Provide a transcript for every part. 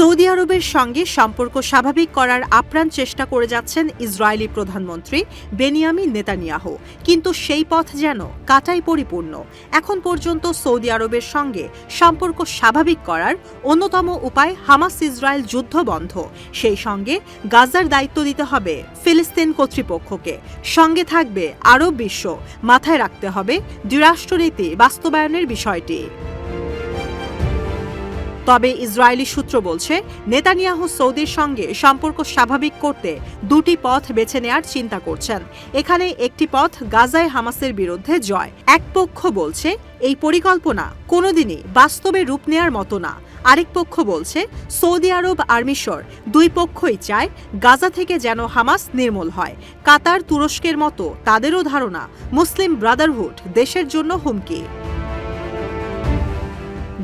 Saudi আরবের সঙ্গে সম্পর্ক স্বাভাবিক করার আপ্রাণ চেষ্টা করে যাচ্ছেন ইসরায়েলি প্রধানমন্ত্রী বেনিয়ামিন নেতানিয়াহু। কিন্তু সেই পথ যেন কাটাই পরিপূর্ণ। এখন পর্যন্ত সৌদি আরবের সঙ্গে সম্পর্ক স্বাভাবিক করার অন্যতম উপায় হামাস ইসরায়েল যুদ্ধ বন্ধ। সেই সঙ্গে গাজার দায়িত্ব দিতে হবে ফিলিস্তিন কর্তৃপক্ষকে। সঙ্গে থাকবে আরব বিশ্ব। মাথায় রাখতে হবে দ্বিরাষ্ট্রনীতি বাস্তবায়নের বিষয়টি। তবে ইসরায়েলি সূত্র বলছে, নেতানিয়াহু সৌদির সঙ্গে সম্পর্ক স্বাভাবিক করতে দুটি পথ বেছে নেয়ার চিন্তা করছেন। এখানে একটি পথ গাজায় হামাসের বিরুদ্ধে জয়। এক পক্ষ বলছে, এই পরিকল্পনা কোনোদিনই বাস্তবে রূপ নেয়ার মতো না। আরেক পক্ষ বলছে, সৌদি আরব আর মিশর দুই পক্ষই চায় গাজা থেকে যেন হামাস নির্মূল হয়। কাতার তুরস্কের মতো তাদেরও ধারণা, মুসলিম ব্রাদারহুড দেশের জন্য হুমকি।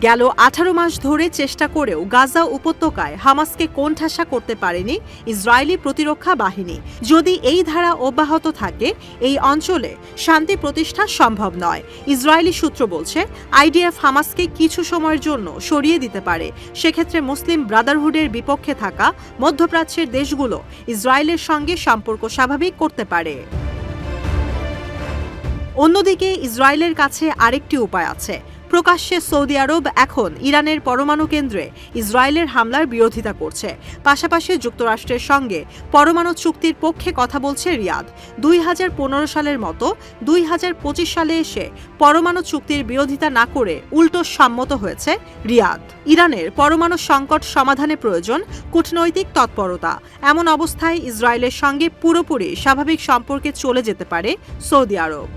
গেল আঠারো মাস ধরে চেষ্টা করেও গাজা উপত্যকায় হামাসকে কোণঠাসা করতে পারেনি ইসরায়েলি প্রতিরক্ষা বাহিনী। যদি এই ধারা অব্যাহত থাকে, এই অঞ্চলে শান্তি প্রতিষ্ঠা সম্ভব নয়। ইসরায়েলি সূত্র বলছে, আইডিএফ হামাসকে কিছু সময়ের জন্য সরিয়ে দিতে পারে। সেক্ষেত্রে মুসলিম ব্রাদারহুডের বিপক্ষে থাকা মধ্যপ্রাচ্যের দেশগুলো ইসরায়েলের সঙ্গে সম্পর্ক স্বাভাবিক করতে পারে। অন্যদিকে ইসরায়েলের কাছে আরেকটি উপায় আছে। প্রকাশ্যে সৌদি আরব এখন ইরানের পরমাণু কেন্দ্রে ইসরায়েলের হামলার বিরোধিতা করছে। পাশাপাশি যুক্তরাষ্ট্রের সঙ্গে পরমাণু চুক্তির পক্ষে কথা বলছে রিয়াদ। দুই হাজার পনেরো সালের মতো দুই হাজার পঁচিশ সালে এসে পরমাণু চুক্তির বিরোধিতা না করে উল্টো সম্মত হয়েছে রিয়াদ। ইরানের পরমাণু সংকট সমাধানে প্রয়োজন কূটনৈতিক তৎপরতা। এমন অবস্থায় ইসরায়েলের সঙ্গে পুরোপুরি স্বাভাবিক সম্পর্কে চলে যেতে পারে সৌদি আরব।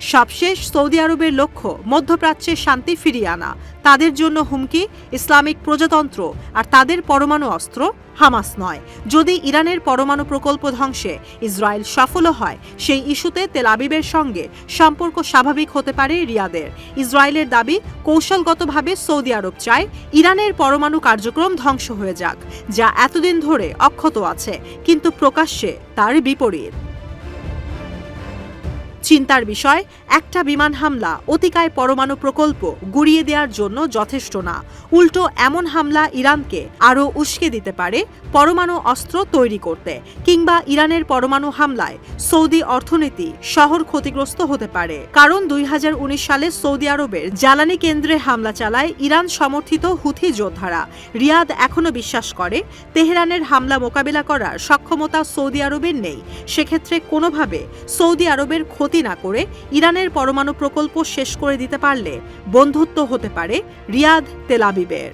সবশেষ সৌদি আরবের লক্ষ্য মধ্যপ্রাচ্যে শান্তি ফিরিয়ে আনা। তাদের জন্য হুমকি, ইসলামিক প্রজাতন্ত্র আর তাদের পরমাণু অস্ত্র হামাস নয়। যদি ইরানের পরমাণু প্রকল্প ধ্বংসে ইসরায়েল সফলও হয়, সেই ইস্যুতে তেল আবিবের সঙ্গে সম্পর্ক স্বাভাবিক হতে পারে রিয়াদের। ইসরায়েলের দাবি, কৌশলগতভাবে সৌদি আরব চায় ইরানের পরমাণু কার্যক্রম ধ্বংস হয়ে যাক, যা এতদিন ধরে অক্ষত আছে, কিন্তু প্রকাশ্যে তার বিপরীত। চিন্তার বিষয়, একটা বিমান হামলা, অতিকায় পরমাণু প্রকল্প গুড়িয়ে দেওয়ার জন্য যথেষ্ট না। উল্টো এমন হামলা ইরানকে আরও উস্কে দিতে পারে পরমাণু অস্ত্র তৈরি করতে কিংবা ইরানের পরমাণু হামলায় সৌদি অর্থনীতি শহর ক্ষতিগ্রস্ত হতে পারে। কারণ দুই হাজার উনিশ সালে সৌদি আরবের জ্বালানি কেন্দ্রে হামলা চালায় ইরান সমর্থিত হুথি যোদ্ধারা। রিয়াদ এখনও বিশ্বাস করে, তেহরানের হামলা মোকাবিলা করার সক্ষমতা সৌদি আরবের নেই। সেক্ষেত্রে কোনোভাবে সৌদি আরবের ক্ষতি না করে ইরানের পরমাণু প্রকল্প শেষ করে দিতে পারলে বন্ধুত্ব হতে পারে রিয়াদ তেলাবিবের